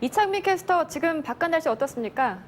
이창민 캐스터 지금 바깥 날씨 어떻습니까?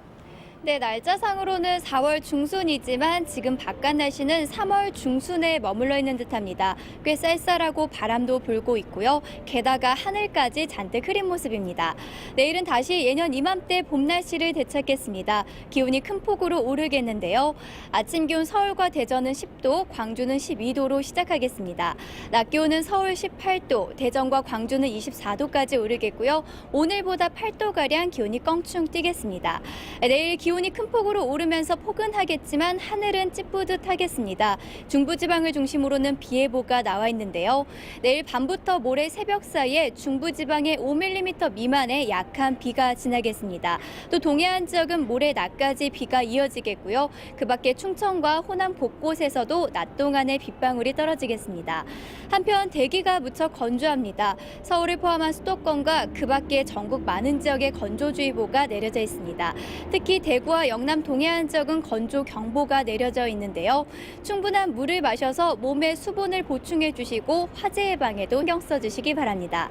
네, 날짜상으로는 4월 중순이지만 지금 바깥 날씨는 3월 중순에 머물러 있는 듯합니다. 꽤 쌀쌀하고 바람도 불고 있고요. 게다가 하늘까지 잔뜩 흐린 모습입니다. 내일은 다시 예년 이맘때 봄 날씨를 되찾겠습니다. 기온이 큰 폭으로 오르겠는데요. 아침 기온 서울과 대전은 10도, 광주는 12도로 시작하겠습니다. 낮 기온은 서울 18도, 대전과 광주는 24도까지 오르겠고요. 오늘보다 8도가량 기온이 껑충 뛰겠습니다. 내일 기온이 큰 폭으로 오르면서 포근하겠지만 하늘은 찌뿌듯하겠습니다. 중부지방을 중심으로는 비 예보가 나와 있는데요. 내일 밤부터 모레 새벽 사이에 중부지방에 5mm 미만의 약한 비가 지나겠습니다. 또 동해안 지역은 모레 낮까지 비가 이어지겠고요. 그 밖에 충청과 호남 곳곳에서도 낮 동안에 빗방울이 떨어지겠습니다. 한편 대기가 무척 건조합니다. 서울을 포함한 수도권과 그 밖에 전국 많은 지역에 건조주의보가 내려져 있습니다. 특히 대 구와 영남 동해안 지역은 건조 경보가 내려져 있는데요. 충분한 물을 마셔서 몸에 수분을 보충해 주시고 화재 예방에도 신경 써 주시기 바랍니다.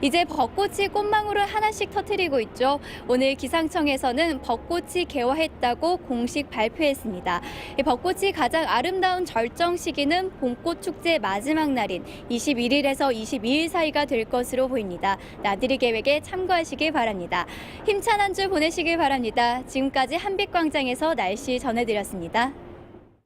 이제 벚꽃이 꽃망울을 하나씩 터트리고 있죠. 오늘 기상청에서는 벚꽃이 개화했다고 공식 발표했습니다. 이 벚꽃이 가장 아름다운 절정 시기는 봄꽃 축제 마지막 날인 21일에서 22일 사이가 될 것으로 보입니다. 나들이 계획에 참고하시길 바랍니다. 힘찬 한 주 보내시길 바랍니다. 지금까지 한빛광장에서 날씨 전해드렸습니다.